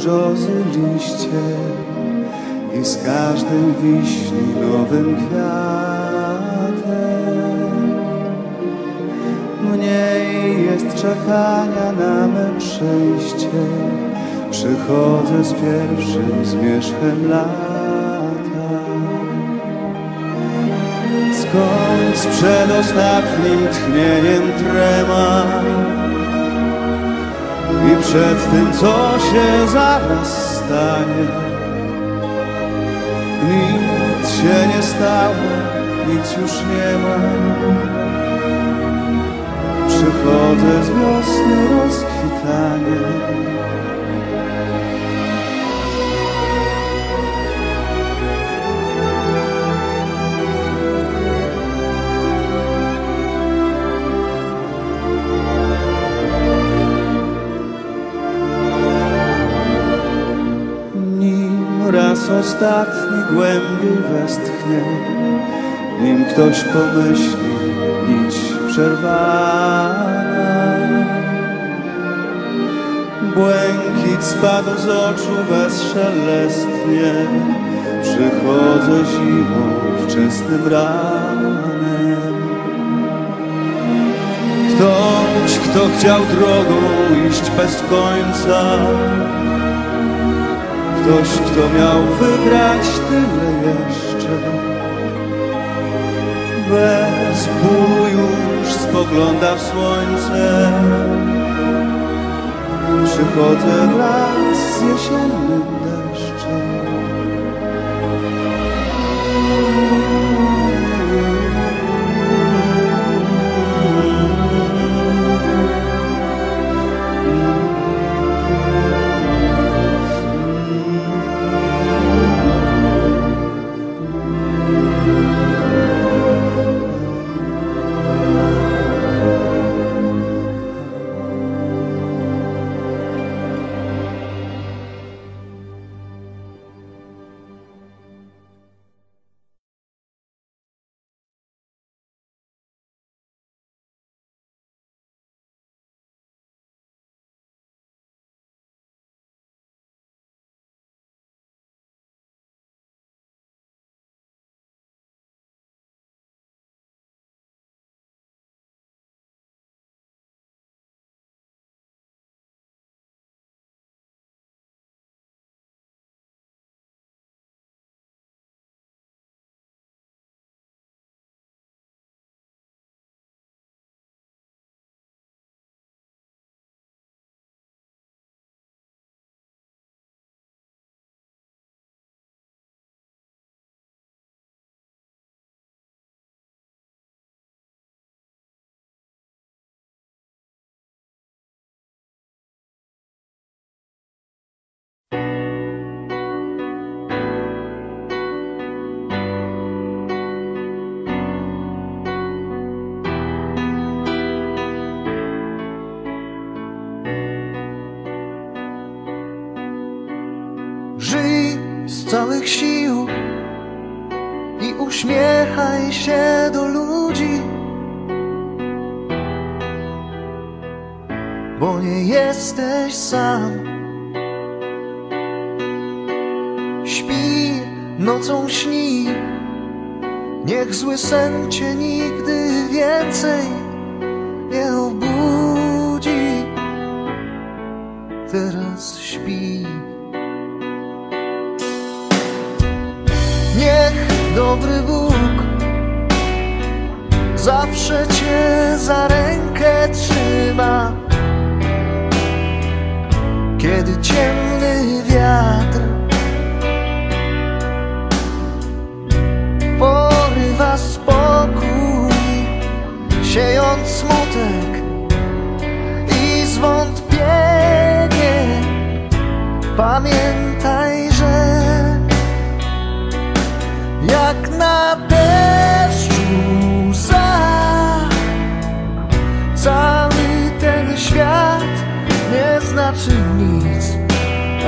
brzozy liście i z każdym wiśni nowym kwiatem. Mniej jest czekania na me przyjście, przychodzę z pierwszym zmierzchem lata. Skąd z przedostatnim tchnieniem trema i przed tym, co się zaraz stanie. Nic się nie stało, nic już nie ma. Przychodzę z wiosny rozkwitanie. Ostatni głębiej westchnie, nim ktoś pomyśli nić przerwana. Błękit spadł z oczu bezszelestnie, przychodzę zimą wczesnym ranem. Ktoś, kto chciał drogą iść bez końca, Ktoś, kto miał wygrać tyle jeszcze. Bez bólu już spogląda w słońce. Przychodzę wraz z jesiennym deszczem ludzi, bo nie jesteś sam. Śpi, nocą śni, niech zły sen cię nigdy więcej nie obudzi. Teraz śpi. Niech dobry Bóg zawsze cię za rękę trzyma, kiedy ciemny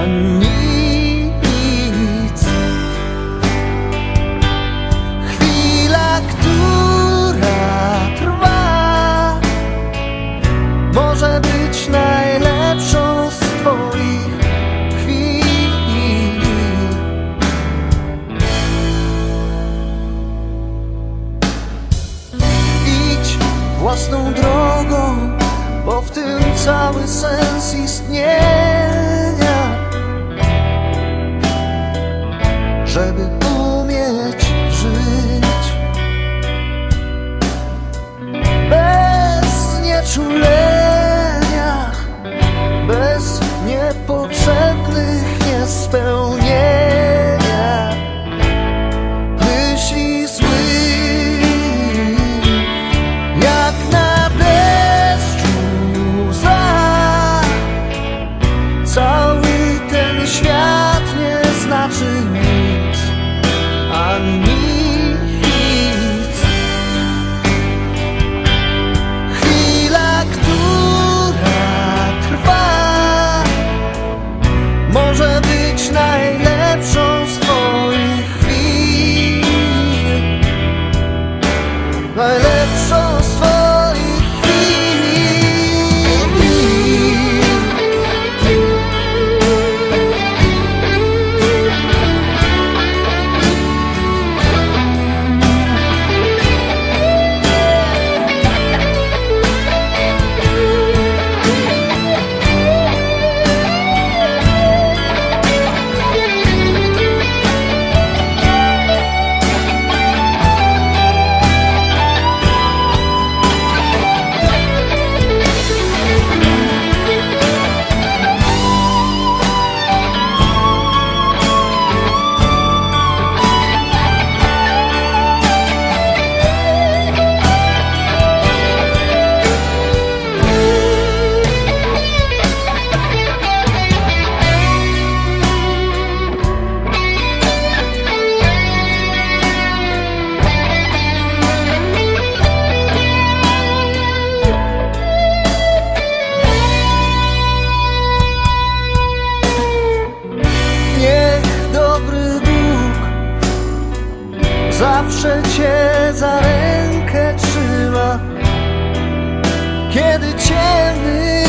nic. Chwila, która trwa Może być najlepszą z twoich chwil. Idź własną drogą, bo w tym cały sens żeby umieć żyć bez nieczulenia, bez niepotrzebnych niespełnień. zawsze cię za rękę trzyma, kiedy ciemny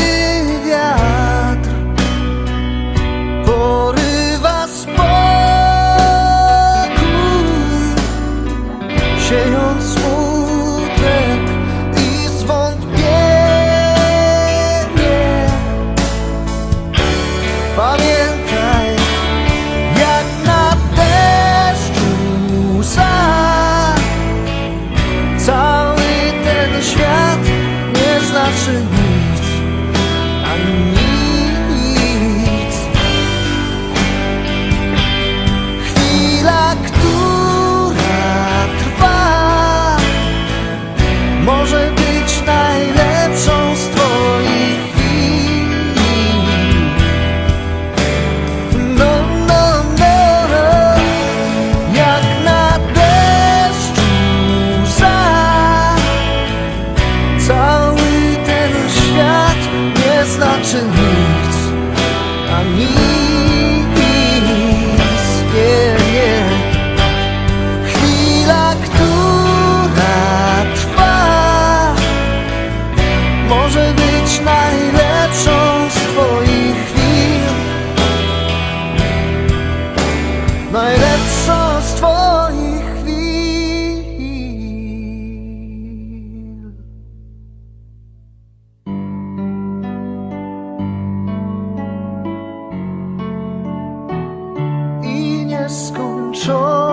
control.